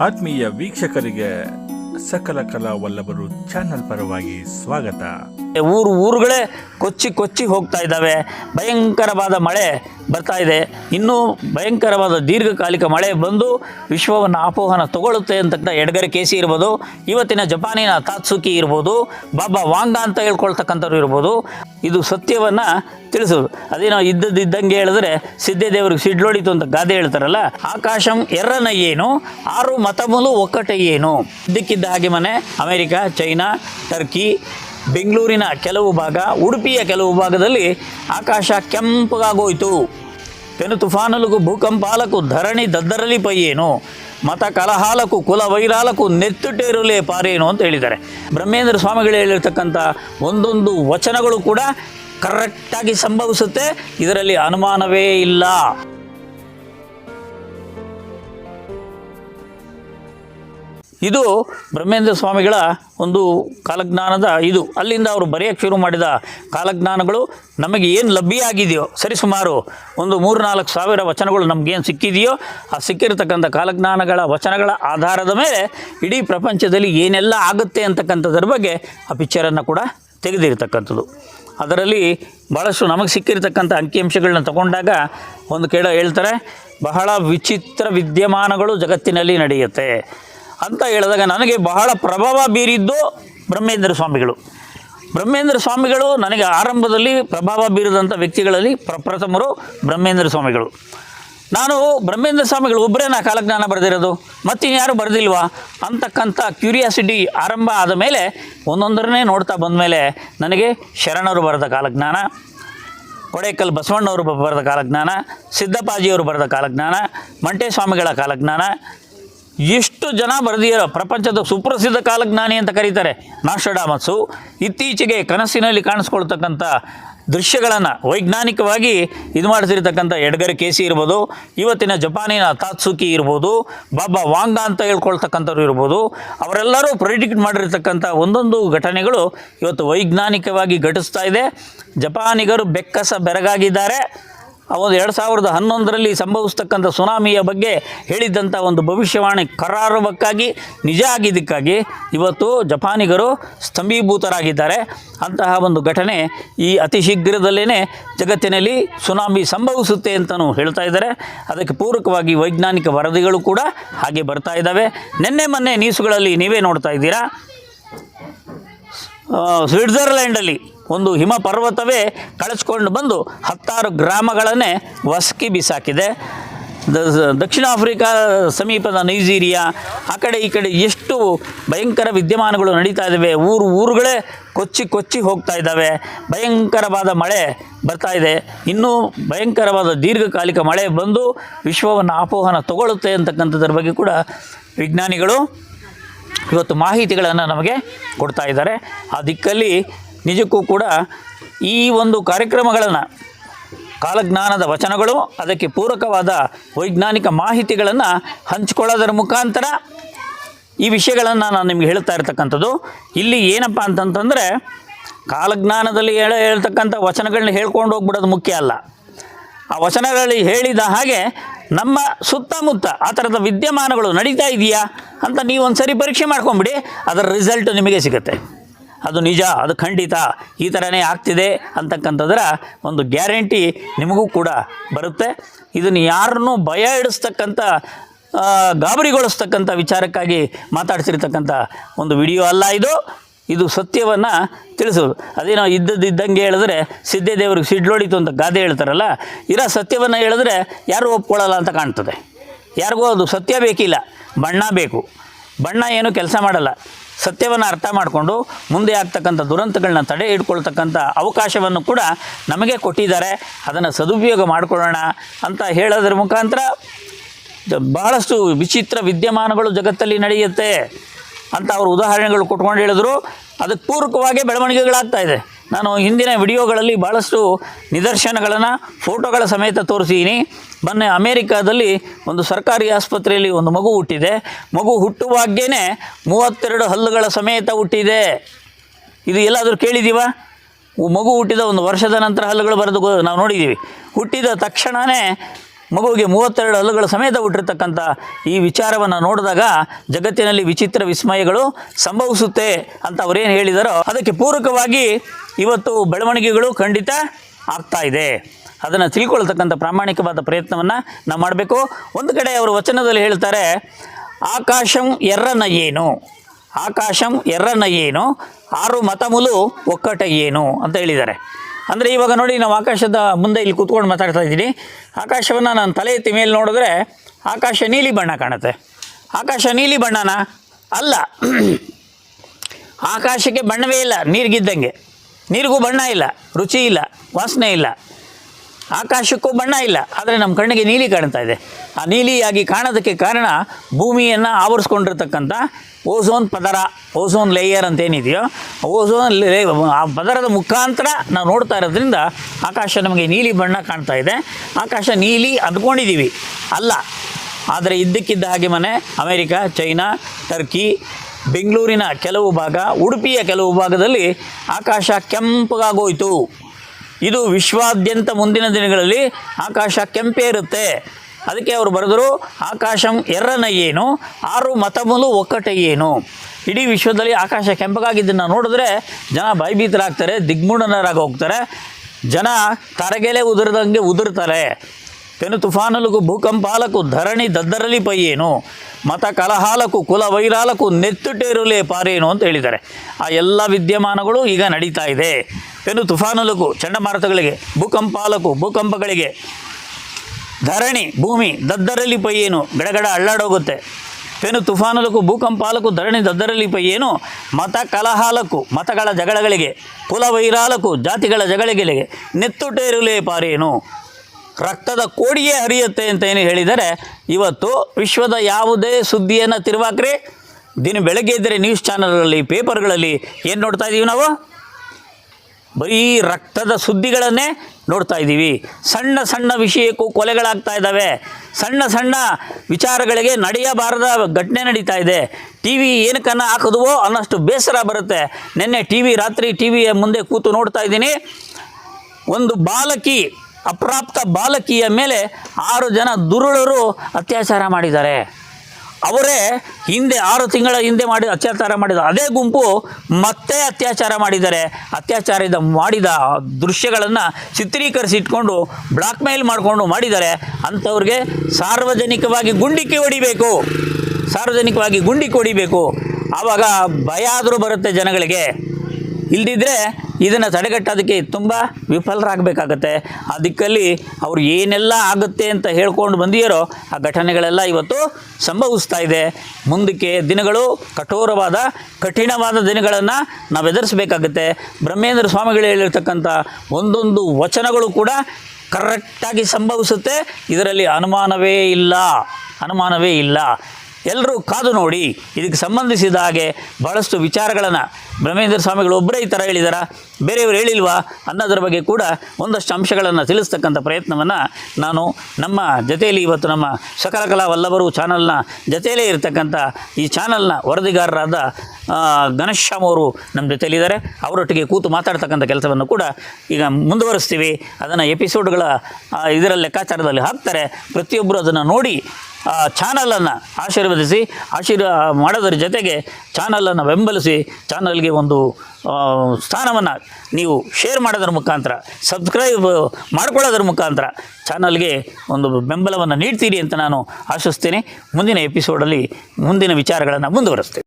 ಆತ್ಮೀಯ ವೀಕ್ಷಕರಿಗೆ ಸಕಲ ಕಲಾ ವಲ್ಲಭರು ಚಾನಲ್ ಪರವಾಗಿ ಸ್ವಾಗತ. ಊರು ಊರುಗಳೇ ಕೊಚ್ಚಿ ಕೊಚ್ಚಿ ಹೋಗ್ತಾ ಇದ್ದಾವೆ. ಭಯಂಕರವಾದ ಮಳೆ ಬರ್ತಾ ಇದೆ. ಇನ್ನೂ ಭಯಂಕರವಾದ ದೀರ್ಘಕಾಲಿಕ ಮಳೆ ಬಂದು ವಿಶ್ವವನ್ನು ಆಪೋಹನ ತಗೊಳ್ಳುತ್ತೆ ಅಂತಕ್ಕಂಥ ಎಡಗರೆ ಕೇಸಿ ಇರ್ಬೋದು, ಇವತ್ತಿನ ಜಪಾನಿನ ತಾತ್ಸುಕಿ ಇರ್ಬೋದು, ಬಾಬಾ ವಾಂಗ ಅಂತ ಹೇಳ್ಕೊಳ್ತಕ್ಕಂಥವ್ರು ಇರ್ಬೋದು. ಇದು ಸತ್ಯವನ್ನು ತಿಳಿಸೋದು. ಅದೇನೋ ಇದ್ದದ್ದಿದ್ದಂಗೆ ಹೇಳಿದ್ರೆ ಸಿದ್ದೇದೇವ್ರಿಗೆ ಸಿಡ್ಲೊಡಿತು ಅಂತ ಗಾದೆ ಹೇಳ್ತಾರಲ್ಲ, ಆಕಾಶಂ ಎರ್ರನ ಏನು, ಆರು ಮತಮುಲು ಒಕ್ಕಟ ಏನು? ಇದ್ದಕ್ಕಿದ್ದ ಹಾಗೆ ಮನೆ, ಅಮೆರಿಕ, ಚೈನಾ, ಟರ್ಕಿ ಬೆಂಗಳೂರಿನ ಕೆಲವು ಭಾಗ ಉಡುಪಿಯ ಕೆಲವು ಭಾಗದಲ್ಲಿ ಆಕಾಶ ಕೆಂಪಗಾಗೋಯ್ತು పెను తుఫానులకు భూకంపాలకు ధరణి దద్దరలి పయ్యేను ಮತ ಕಲಹಾಲಕು ಕುಲ ವೈರಾಲಕು ನೆತ್ತುಟೇರುಲೇ ಪಾರೇನು ಅಂತ ಹೇಳಿದ್ದಾರೆ ಬ್ರಹ್ಮೇಂದ್ರ ಸ್ವಾಮಿಗಳು ಹೇಳಿರ್ತಕ್ಕಂಥ ಒಂದೊಂದು ವಚನಗಳು ಕೂಡ ಕರೆಕ್ಟಾಗಿ ಸಂಭವಿಸುತ್ತೆ ಇದರಲ್ಲಿ ಅನುಮಾನವೇ ಇಲ್ಲ ಇದು ಬ್ರಹ್ಮೇಂದ್ರ ಸ್ವಾಮಿಗಳ ಒಂದು ಕಾಲಜ್ಞಾನದ ಇದು. ಅಲ್ಲಿಂದ ಅವರು ಬರೆಯೋಕ್ಕೆ ಶುರು ಮಾಡಿದ ಕಾಲಜ್ಞಾನಗಳು ನಮಗೆ ಏನು ಲಭ್ಯ ಆಗಿದೆಯೋ ಸರಿಸುಮಾರು ಒಂದು ಮೂರು ನಾಲ್ಕು ಸಾವಿರ ವಚನಗಳು ನಮಗೇನು ಸಿಕ್ಕಿದೆಯೋ, ಆ ಸಿಕ್ಕಿರತಕ್ಕಂಥ ಕಾಲಜ್ಞಾನಗಳ ವಚನಗಳ ಆಧಾರದ ಮೇಲೆ ಇಡೀ ಪ್ರಪಂಚದಲ್ಲಿ ಏನೆಲ್ಲ ಆಗುತ್ತೆ ಅಂತಕ್ಕಂಥದ್ರ ಬಗ್ಗೆ ಆ ಪಿಕ್ಚರನ್ನು ಕೂಡ ತೆಗೆದಿರ್ತಕ್ಕಂಥದ್ದು. ಅದರಲ್ಲಿ ಭಾಳಷ್ಟು ನಮಗೆ ಸಿಕ್ಕಿರ್ತಕ್ಕಂಥ ಅಂಕಿಅಂಶಗಳನ್ನ ತಗೊಂಡಾಗ ಒಂದು ಕೇಳ ಹೇಳ್ತಾರೆ, ಬಹಳ ವಿಚಿತ್ರ ವಿದ್ಯಮಾನಗಳು ಜಗತ್ತಿನಲ್ಲಿ ನಡೆಯುತ್ತೆ. ಅಂತ ಹೇಳಿದಾಗ ನನಗೆ ಬಹಳ ಪ್ರಭಾವ ಬೀರಿದ್ದು ಬ್ರಹ್ಮೇಂದ್ರ ಸ್ವಾಮಿಗಳು. ಬ್ರಹ್ಮೇಂದ್ರ ಸ್ವಾಮಿಗಳು ನನಗೆ ಆರಂಭದಲ್ಲಿ ಪ್ರಭಾವ ಬೀರಿದಂಥ ವ್ಯಕ್ತಿಗಳಲ್ಲಿ ಪ್ರಪ್ರಥಮರು ಬ್ರಹ್ಮೇಂದ್ರ ಸ್ವಾಮಿಗಳು. ನಾನು ಬ್ರಹ್ಮೇಂದ್ರ ಸ್ವಾಮಿಗಳು ಒಬ್ಬರೇ ನಾ ಕಾಲಜ್ಞಾನ ಬರೆದಿರೋದು, ಮತ್ತಿನ್ಯಾರು ಬರೆದಿಲ್ವಾ? ಅಂತಕ್ಕಂಥ ಕ್ಯೂರಿಯಾಸಿಟಿ ಆರಂಭ ಆದ ಮೇಲೆ ಒಂದೊಂದರನ್ನೇ ನೋಡ್ತಾ ಬಂದಮೇಲೆ ನನಗೆ ಶರಣರು ಬರೆದ ಕಾಲಜ್ಞಾನ, ಕೊಡೇಕಲ್ ಬಸವಣ್ಣವರು ಬರೆದ ಕಾಲಜ್ಞಾನ, ಸಿದ್ದಪ್ಪಾಜಿಯವರು ಬರೆದ ಕಾಲಜ್ಞಾನ ಮಂಟೆ ಸ್ವಾಮಿಗಳ ಕಾಲಜ್ಞಾನ ಎಷ್ಟು ಜನ ಬರೆದಿರೋ ಪ್ರಪಂಚದ ಸುಪ್ರಸಿದ್ಧ ಕಾಲಜ್ಞಾನಿ ಅಂತ ಕರೀತಾರೆ ನಾಶಡಾಮಸ್ಸು ಇತ್ತೀಚೆಗೆ ಕನಸಿನಲ್ಲಿ ಕಾಣಿಸ್ಕೊಳ್ತಕ್ಕಂಥ ದೃಶ್ಯಗಳನ್ನು ವೈಜ್ಞಾನಿಕವಾಗಿ ಇದು ಮಾಡಿಸಿರ್ತಕ್ಕಂಥ ಎಡ್ಗರ್ ಕೇಸಿ ಇರ್ಬೋದು, ಇವತ್ತಿನ ಜಪಾನಿನ ತಾತ್ಸುಕಿ ಇರ್ಬೋದು, ಬಾಬಾ ವಾಂಗ ಅಂತ ಹೇಳ್ಕೊಳ್ತಕ್ಕಂಥವ್ರು ಇರ್ಬೋದು, ಅವರೆಲ್ಲರೂ ಪ್ರೆಡಿಕ್ಟ್ ಮಾಡಿರ್ತಕ್ಕಂಥ ಒಂದೊಂದು ಘಟನೆಗಳು ಇವತ್ತು ವೈಜ್ಞಾನಿಕವಾಗಿ ಘಟಿಸ್ತಾ ಇದೆ. ಜಪಾನಿಗರು ಬೆಕ್ಕಸ ಬೆರಗಾಗಿದ್ದಾರೆ. ಒಂದು ಎರಡು ಸಾವಿರದ ಹನ್ನೊಂದರಲ್ಲಿ ಸಂಭವಿಸ್ತಕ್ಕಂಥ ಸುನಾಮಿಯ ಬಗ್ಗೆ ಹೇಳಿದ್ದಂಥ ಒಂದು ಭವಿಷ್ಯವಾಣಿ ಕರಾರುವಕ್ಕಾಗಿ, ನಿಜ ಆಗಿದ್ದಕ್ಕಾಗಿ ಇವತ್ತು ಜಪಾನಿಗರು ಸ್ತಂಭೀಭೂತರಾಗಿದ್ದಾರೆ. ಅಂತಹ ಒಂದು ಘಟನೆ ಈ ಅತಿ ಶೀಘ್ರದಲ್ಲೇ ಜಗತ್ತಿನಲ್ಲಿ ಸುನಾಮಿ ಸಂಭವಿಸುತ್ತೆ ಅಂತಲೂ ಹೇಳ್ತಾ ಇದ್ದಾರೆ. ಅದಕ್ಕೆ ಪೂರಕವಾಗಿ ವೈಜ್ಞಾನಿಕ ವರದಿಗಳು ಕೂಡ ಹಾಗೆ ಬರ್ತಾ ಇದ್ದಾವೆ. ನಿನ್ನೆ ಮೊನ್ನೆ ನ್ಯೂಸ್ಗಳಲ್ಲಿ ನೀವೇ ನೋಡ್ತಾ ಇದ್ದೀರಾ? ಸ್ವಿಟ್ಜರ್ಲ್ಯಾಂಡಲ್ಲಿ ಒಂದು ಹಿಮ ಪರ್ವತವೇ ಕಳಿಸ್ಕೊಂಡು ಬಂದು ಹತ್ತಾರು ಗ್ರಾಮಗಳನ್ನೇ ವಸಕಿ ಬಿಸಾಕಿದೆ. ದಕ್ಷಿಣ ಆಫ್ರಿಕಾ ಸಮೀಪದ ನೈಜೀರಿಯಾ, ಆ ಕಡೆ ಈ ಕಡೆ ಎಷ್ಟು ಭಯಂಕರ ವಿದ್ಯಮಾನಗಳು ನಡೀತಾ ಇದ್ದಾವೆ. ಊರು, ಊರುಗಳೇ ಕೊಚ್ಚಿ ಕೊಚ್ಚಿ ಹೋಗ್ತಾ ಇದ್ದಾವೆ. ಭಯಂಕರವಾದ ಮಳೆ ಬರ್ತಾ ಇದೆ. ಇನ್ನೂ ಭಯಂಕರವಾದ ದೀರ್ಘಕಾಲಿಕ ಮಳೆ ಬಂದು ವಿಶ್ವವನ್ನು ಆಪೋಹನ ತಗೊಳ್ಳುತ್ತೆ ಅಂತಕ್ಕಂಥದ್ರ ಬಗ್ಗೆ ಕೂಡ ವಿಜ್ಞಾನಿಗಳು ಇವತ್ತು ಮಾಹಿತಿಗಳನ್ನು ನಮಗೆ ಕೊಡ್ತಾ ಇದ್ದಾರೆ. ಆ ದಿಕ್ಕಲ್ಲಿ ನಿಜಕ್ಕೂ ಕೂಡ ಈ ಒಂದು ಕಾರ್ಯಕ್ರಮಗಳನ್ನು ಕಾಲಜ್ಞಾನದ ವಚನಗಳು, ಅದಕ್ಕೆ ಪೂರಕವಾದ ವೈಜ್ಞಾನಿಕ ಮಾಹಿತಿಗಳನ್ನು ಹಂಚಿಕೊಳ್ಳೋದರ ಮುಖಾಂತರ ಈ ವಿಷಯಗಳನ್ನು ನಾನು ನಿಮಗೆ ಹೇಳ್ತಾ ಇರ್ತಕ್ಕಂಥದ್ದು. ಇಲ್ಲಿ ಏನಪ್ಪ ಅಂತಂತಂದರೆ, ಕಾಲಜ್ಞಾನದಲ್ಲಿ ಹೇಳ, ಹೇಳ್ತಕ್ಕಂಥ ವಚನಗಳನ್ನ ಹೇಳ್ಕೊಂಡು ಹೋಗ್ಬಿಡೋದು ಮುಖ್ಯ ಅಲ್ಲ. ಆ ವಚನಗಳಲ್ಲಿ ಹೇಳಿದ ಹಾಗೆ, ನಮ್ಮ ಸುತ್ತಮುತ್ತ ಆ ಥರದ ವಿದ್ಯಮಾನಗಳು ನಡೀತಾ ಇದೆಯಾ ಅಂತ ನೀವು ಒಂದು ಸರಿ ಪರೀಕ್ಷೆ ಮಾಡ್ಕೊಂಬಿಡಿ, ಅದರ ರಿಸಲ್ಟ್ ನಿಮಗೆ ಸಿಗುತ್ತೆ. ಅದು ನಿಜ, ಅದು ಖಂಡಿತ, ಈ ಥರನೇ ಆಗ್ತಿದೆ ಅಂತಕ್ಕಂಥದ್ರ ಒಂದು ಗ್ಯಾರಂಟಿ ನಿಮಗೂ ಕೂಡ ಬರುತ್ತೆ. ಇದನ್ನು ಯಾರನ್ನೂ ಭಯ ಇಡಿಸ್ತಕ್ಕಂಥ ಗಾಬರಿಗೊಳಿಸ್ತಕ್ಕಂಥ ವಿಚಾರಕ್ಕಾಗಿ ಮಾತಾಡ್ತಿರ್ತಕ್ಕಂಥ ಒಂದು ವಿಡಿಯೋ ಅಲ್ಲ ಇದು. ಇದು ಸತ್ಯವನ್ನು ತಿಳಿಸೋದು. ಅದೇನೋ ಇದ್ದದ್ದಿದ್ದಂಗೆ ಹೇಳಿದ್ರೆ ಸಿದ್ದೇದೇವ್ರಿಗೆ ಸಿಡ್ಲೊಡಿತು ಅಂತ ಗಾದೆ ಹೇಳ್ತಾರಲ್ಲ, ಇರೋ ಸತ್ಯವನ್ನು ಹೇಳಿದ್ರೆ ಯಾರೂ ಒಪ್ಕೊಳ್ಳಲ್ಲ ಅಂತ ಕಾಣ್ತದೆ. ಯಾರಿಗೂ ಅದು ಸತ್ಯ ಬೇಕಿಲ್ಲ. ಬಣ್ಣ ಬೇಕು. ಬಣ್ಣ ಏನು ಕೆಲಸ ಮಾಡಲ್ಲ. ಸತ್ಯವನ್ನು ಅರ್ಥ ಮಾಡಿಕೊಂಡು ಮುಂದೆ ಆಗ್ತಕ್ಕಂಥ ದುರಂತಗಳನ್ನ ತಡೆ ಹಿಡ್ಕೊಳ್ತಕ್ಕಂಥ ಅವಕಾಶವನ್ನು ಕೂಡ ನಮಗೆ ಕೊಟ್ಟಿದ್ದಾರೆ. ಅದನ್ನು ಸದುಪಯೋಗ ಮಾಡಿಕೊಳ್ಳೋಣ ಅಂತ ಹೇಳೋದ್ರ ಮುಖಾಂತರ ಬಹಳಷ್ಟು ವಿಚಿತ್ರ ವಿದ್ಯಮಾನಗಳು ಜಗತ್ತಲ್ಲಿ ನಡೆಯುತ್ತೆ ಅಂತ ಅವರು ಉದಾಹರಣೆಗಳು ಕೊಟ್ಕೊಂಡು ಹೇಳಿದ್ರು. ಅದಕ್ಕೆ ಪೂರಕವಾಗಿ ಬೆಳವಣಿಗೆಗಳಾಗ್ತಾ ಇದೆ. ನಾನು ಹಿಂದಿನ ವಿಡಿಯೋಗಳಲ್ಲಿ ಭಾಳಷ್ಟು ನಿದರ್ಶನಗಳನ್ನು, ಫೋಟೋಗಳ ಸಮೇತ ತೋರಿಸಿದ್ದೀನಿ ಮೊನ್ನೆ ಅಮೇರಿಕಾದಲ್ಲಿ ಒಂದು ಸರ್ಕಾರಿ ಆಸ್ಪತ್ರೆಯಲ್ಲಿ ಒಂದು ಮಗು ಹುಟ್ಟಿದೆ. ಮಗು ಹುಟ್ಟುವಾಗೇ ಮೂವತ್ತೆರಡು ಹಲ್ಲುಗಳ ಸಮೇತ ಹುಟ್ಟಿದೆ. ಇದು ಎಲ್ಲಾದರೂ ಕೇಳಿದ್ದೀವ? ಮಗು ಹುಟ್ಟಿದ ಒಂದು ವರ್ಷದ ನಂತರ ಹಲ್ಲುಗಳು ಬರೆದು ನಾವು ನೋಡಿದ್ದೀವಿ. ಹುಟ್ಟಿದ ತಕ್ಷಣವೇ ಮಗುವಿಗೆ ಮೂವತ್ತೆರಡು ಹಲ್ಲುಗಳ ಸಮೇತ ಹುಟ್ಟಿರ್ತಕ್ಕಂಥ ಈ ವಿಚಾರವನ್ನು ನೋಡಿದಾಗ ಜಗತ್ತಿನಲ್ಲಿ ವಿಚಿತ್ರ ವಿಸ್ಮಯಗಳು ಸಂಭವಿಸುತ್ತೆ ಅಂತ ಅವರೇನು ಹೇಳಿದಾರೋ ಅದಕ್ಕೆ ಪೂರಕವಾಗಿ ಇವತ್ತು ಬೆಳವಣಿಗೆಗಳು ಖಂಡಿತ ಆಗ್ತಾ ಇದೆ. ಅದನ್ನು ತಿಳ್ಕೊಳ್ತಕ್ಕಂಥ ಪ್ರಾಮಾಣಿಕವಾದ ಪ್ರಯತ್ನವನ್ನು ನಾವು ಮಾಡಬೇಕು. ಒಂದು ಕಡೆ ಅವರು ವಚನದಲ್ಲಿ ಹೇಳ್ತಾರೆ, ಆಕಾಶಂ ಎರ್ರನ ಏನು? ಆಕಾಶಂ ಎರ್ರನ ಏನು? ಆರು ಮತಮುಲು ಒಕ್ಕಟ ಏನು? ಅಂತ ಹೇಳಿದ್ದಾರೆ. ಅಂದರೆ ಇವಾಗ ನೋಡಿ ನಾವು ಆಕಾಶದ ಮುಂದೆ ಇಲ್ಲಿ ಕೂತ್ಕೊಂಡು ಮಾತಾಡ್ತಾ ಇದ್ದೀನಿ. ಆಕಾಶವನ್ನು ನಾನು ತಲೆ ಎತ್ತಿ ಮೇಲೆ ನೋಡಿದ್ರೆ ಆಕಾಶ ನೀಲಿ ಬಣ್ಣ ಕಾಣುತ್ತೆ. ಆಕಾಶ ನೀಲಿ ಬಣ್ಣನ ಅಲ್ಲ. ಆಕಾಶಕ್ಕೆ ಬಣ್ಣವೇ ಇಲ್ಲ. ನೀರಿಗಿದ್ದಂಗೆ. ನೀರಿಗೂ ಬಣ್ಣ ಇಲ್ಲ. ರುಚಿ ಇಲ್ಲ. ವಾಸನೆ ಇಲ್ಲ. ಆಕಾಶಕ್ಕೂ ಬಣ್ಣ ಇಲ್ಲ, ಆದರೆ ನಮ್ಮ ಕಣ್ಣಿಗೆ ನೀಲಿ ಕಾಣ್ತಾ ಇದೆ. ಆ ನೀಲಿಯಾಗಿ ಕಾಣೋದಕ್ಕೆ ಕಾರಣ ಭೂಮಿಯನ್ನು ಆವರಿಸ್ಕೊಂಡಿರ್ತಕ್ಕಂಥ ಓಝೋನ್ ಪದರ, ಓಝೋನ್ ಲೇಯರ್ ಅಂತ ಏನಿದೆಯೋ ಓಝೋನ್ ಲೇ ಆ ಪದರದ ಮುಖಾಂತರ ನಾವು ನೋಡ್ತಾ ಇರೋದ್ರಿಂದ ಆಕಾಶ ನಮಗೆ ನೀಲಿ ಬಣ್ಣ ಕಾಣ್ತಾ ಇದೆ. ಆಕಾಶ ನೀಲಿ ಅಂದ್ಕೊಂಡಿದ್ದೀವಿ ಅಲ್ಲ, ಆದರೆ ಇದ್ದಕ್ಕಿದ್ದ ಹಾಗೆ ಮನೆ, ಅಮೇರಿಕಾ, ಚೈನಾ, ಟರ್ಕಿ, ಬೆಂಗಳೂರಿನ ಕೆಲವು ಭಾಗ, ಉಡುಪಿಯ ಕೆಲವು ಭಾಗದಲ್ಲಿ ಆಕಾಶ ಕೆಂಪಗಾಗೋಯ್ತು. ಇದು ವಿಶ್ವಾದ್ಯಂತ ಮುಂದಿನ ದಿನಗಳಲ್ಲಿ ಆಕಾಶ ಕೆಂಪೇ ಇರುತ್ತೆ. ಅದಕ್ಕೆ ಅವರು ಬರೆದರು, ಆಕಾಶಂ ಎರ್ರನ ಏನು, ಆರು ಮತಮಲು ಒಕ್ಕಟ ಏನು. ಇಡೀ ವಿಶ್ವದಲ್ಲಿ ಆಕಾಶ ಕೆಂಪಗಾಗಿದ್ದನ್ನು ನೋಡಿದ್ರೆ ಜನ ಭಯಭೀತರಾಗ್ತಾರೆ ದಿಗ್ಮೂಢನರಾಗಿ ಹೋಗ್ತಾರೆ. ಜನ ತರಗೆಲೆ ಉದುರದಂಗೆ ಉದುರ್ತಾರೆ. ಪೆನು ತುಫಾನುలకు ಭೂಕಂಪಾಲಕು ಧರಣಿ ದದ್ದರಲಿ ಪೈಯೇನು ಮತ ಕಲಹಾಲಕು ಕುಲ ವೈರಾಲಕು ನೆತ್ತುಟೇರುಲೇ ಪಾರೇನು ಅಂತ ಹೇಳಿದ್ದಾರೆ. ಆ ಎಲ್ಲ ವಿದ್ಯಮಾನಗಳು ಈಗ ನಡೀತಾ ಇದೆ. ಏನು ತುಫಾನುలకు ಚಂಡಮಾರುತಗಳಿಗೆ ಭೂಕಂಪಾಲಕು ಭೂಕಂಪಗಳಿಗೆ. ಧರಣಿ, ಭೂಮಿ ದದ್ದರಲ್ಲಿ ಪೈಯೇನು, ಗಡಗಡ ಅಳ್ಳಾಡೋಗುತ್ತೆ. ಏನು ತುಫಾನುಲಕು ಭೂಕಂಪಾಲಕು ಧರಣಿ ದದ್ದರಲ್ಲಿ ಪೈಯೇನು, ಮತ ಕಲಹಾಲಕು ಮತಗಳ ಜಗಳಗಳಿಗೆ ಕುಲವೈರಾಲಕು ಜಾತಿಗಳ ಜಗಳಗಳಿಗೆ ನೆತ್ತುಟೇರುಲೇ ಪಾರೇನು. ರಕ್ತದ ಕೋಡಿಯೇ ಹರಿಯುತ್ತೆ ಅಂತ ಏನು ಹೇಳಿದರೆ, ಇವತ್ತು ವಿಶ್ವದ ಯಾವುದೇ ಸುದ್ದಿಯನ್ನು ತಿರುವಾಕ್ರಿ, ದಿನ ಬೆಳಗ್ಗೆ ಇದ್ದರೆ ನ್ಯೂಸ್ ಚಾನಲ್ಗಳಲ್ಲಿ ಪೇಪರ್ಗಳಲ್ಲಿ ಏನು ನೋಡ್ತಾ ಇದ್ದೀವಿ ನಾವು? ಬರೀ ರಕ್ತದ ಸುದ್ದಿಗಳನ್ನೇ ನೋಡ್ತಾ ಇದ್ದೀವಿ. ಸಣ್ಣ ಸಣ್ಣ ವಿಷಯಕ್ಕೂ ಕೊಲೆಗಳಾಗ್ತಾ ಇದ್ದಾವೆ. ಸಣ್ಣ ಸಣ್ಣ ವಿಚಾರಗಳಿಗೆ ನಡೆಯಬಾರದ ಘಟನೆ ನಡೀತಾ ಇದೆ. ಟಿ ವಿ ಏನಕ್ಕನ್ನ ಹಾಕಿದ್ವೋ ಅನ್ನಷ್ಟು ಬೇಸರ ಬರುತ್ತೆ. ನಿನ್ನೆ ಟಿ ವಿ ರಾತ್ರಿ ಟಿ ವಿಯ ಮುಂದೆ ಕೂತು ನೋಡ್ತಾ ಇದ್ದೀನಿ. ಒಂದು ಬಾಲಕಿ, ಅಪ್ರಾಪ್ತ ಬಾಲಕಿಯ ಮೇಲೆ ಆರು ಜನ ದುರುಳರು ಅತ್ಯಾಚಾರ ಮಾಡಿದ್ದಾರೆ. ಅವರೇ ಹಿಂದೆ ಆರು ತಿಂಗಳ ಹಿಂದೆ ಮಾಡಿದ ಅತ್ಯಾಚಾರ ಮಾಡಿದ. ಅದೇ ಗುಂಪು ಮತ್ತೆ ಅತ್ಯಾಚಾರ ಮಾಡಿದ್ದಾರೆ ಅತ್ಯಾಚಾರದ ಮಾಡಿದ ದೃಶ್ಯಗಳನ್ನು ಚಿತ್ರೀಕರಿಸಿ ಇಟ್ಕೊಂಡು ಬ್ಲಾಕ್ ಮೇಲ್ ಮಾಡಿಕೊಂಡು ಮಾಡಿದ್ದಾರೆ ಅಂಥವ್ರಿಗೆ ಸಾರ್ವಜನಿಕವಾಗಿ ಗುಂಡಿಕ್ಕಿ ಹೊಡಿಬೇಕು. ಸಾರ್ವಜನಿಕವಾಗಿ ಗುಂಡಿಕ್ಕಿ ಹೊಡಿಬೇಕು. ಆವಾಗ ಭಯ ಆದರೂ ಬರುತ್ತೆ ಜನಗಳಿಗೆ. ಇಲ್ದಿದ್ರೆ ಇದನ್ನು ತಡೆಗಟ್ಟೋದಕ್ಕೆ ತುಂಬ ವಿಫಲರಾಗಬೇಕಾಗತ್ತೆ. ಆ ದಿಕ್ಕಲ್ಲಿ ಅವ್ರು ಏನೆಲ್ಲ ಆಗುತ್ತೆ ಅಂತ ಹೇಳ್ಕೊಂಡು ಬಂದಿರೋ ಆ ಘಟನೆಗಳೆಲ್ಲ ಇವತ್ತು ಸಂಭವಿಸ್ತಾ ಇದೆ. ಮುಂದಕ್ಕೆ ದಿನಗಳು ಕಠೋರವಾದ, ಕಠಿಣವಾದ ದಿನಗಳನ್ನು ನಾವು ಎದುರಿಸಬೇಕಾಗತ್ತೆ. ಬ್ರಹ್ಮೇಂದ್ರ ಸ್ವಾಮಿಗಳು ಹೇಳಿರ್ತಕ್ಕಂಥ ಒಂದೊಂದು ವಚನಗಳು ಕೂಡ ಕರೆಕ್ಟಾಗಿ ಸಂಭವಿಸುತ್ತೆ. ಇದರಲ್ಲಿ ಅನುಮಾನವೇ ಇಲ್ಲ. ಅನುಮಾನವೇ ಇಲ್ಲ. ಎಲ್ಲರೂ ಕಾದು ನೋಡಿ ಇದಕ್ಕೆ ಸಂಬಂಧಿಸಿದ ಹಾಗೆ ಭಾಳಷ್ಟು ವಿಚಾರಗಳನ್ನು ಬ್ರಹ್ಮೇಂದ್ರ ಸ್ವಾಮಿಗಳು ಒಬ್ಬರೇ ಈ ಥರ ಹೇಳಿದಾರ. ಬೇರೆಯವರು ಹೇಳಿಲ್ವಾ? ಅನ್ನೋದ್ರ ಬಗ್ಗೆ ಕೂಡ ಒಂದಷ್ಟು ಅಂಶಗಳನ್ನು ತಿಳಿಸ್ತಕ್ಕಂಥ ಪ್ರಯತ್ನವನ್ನು ನಾನು ನಮ್ಮ ಜೊತೆಯಲ್ಲಿ ಇವತ್ತು ನಮ್ಮ ಸಕಲ ಕಲಾ ವಲ್ಲಭರು ಚಾನಲ್ನ ಜೊತೆಯಲ್ಲೇ ಇರತಕ್ಕಂಥ ಈ ಚಾನಲ್ನ ವರದಿಗಾರರಾದ ಗಣೇಶ್ಯಾಮ್ ಅವರು ನಮ್ಮ ಜೊತೆಯಲ್ಲಿದ್ದಾರೆ. ಅವರೊಟ್ಟಿಗೆ ಕೂತು ಮಾತಾಡ್ತಕ್ಕಂಥ ಕೆಲಸವನ್ನು ಕೂಡ ಈಗ ಮುಂದುವರಿಸ್ತೀವಿ. ಅದನ್ನು ಎಪಿಸೋಡ್ಗಳ ಇದರ ಲೆಕ್ಕಾಚಾರದಲ್ಲಿ ಹಾಕ್ತಾರೆ. ಪ್ರತಿಯೊಬ್ಬರು ಅದನ್ನು ನೋಡಿ ಆ ಚಾನಲನ್ನು ಆಶೀರ್ವದಿಸಿ, ಆಶೀರ್ವ ಮಾಡೋದ್ರ ಜೊತೆಗೆ ಚಾನಲನ್ನು ಬೆಂಬಲಿಸಿ ಚಾನಲ್ಗೆ ಒಂದು ಸ್ಥಾನವನ್ನು ನೀವು ಶೇರ್ ಮಾಡೋದ್ರ ಮುಖಾಂತರ ಸಬ್ಸ್ಕ್ರೈಬ್ ಮಾಡ್ಕೊಳ್ಳೋದ್ರ ಮುಖಾಂತರ ಚಾನಲ್ಗೆ ಒಂದು ಬೆಂಬಲವನ್ನು ನೀಡ್ತೀರಿ ಅಂತ ನಾನು ಆಶಿಸ್ತೇನೆ. ಮುಂದಿನ ಎಪಿಸೋಡಲ್ಲಿ ಮುಂದಿನ ವಿಚಾರಗಳನ್ನು ಮುಂದುವರಿಸ್ತೀನಿ.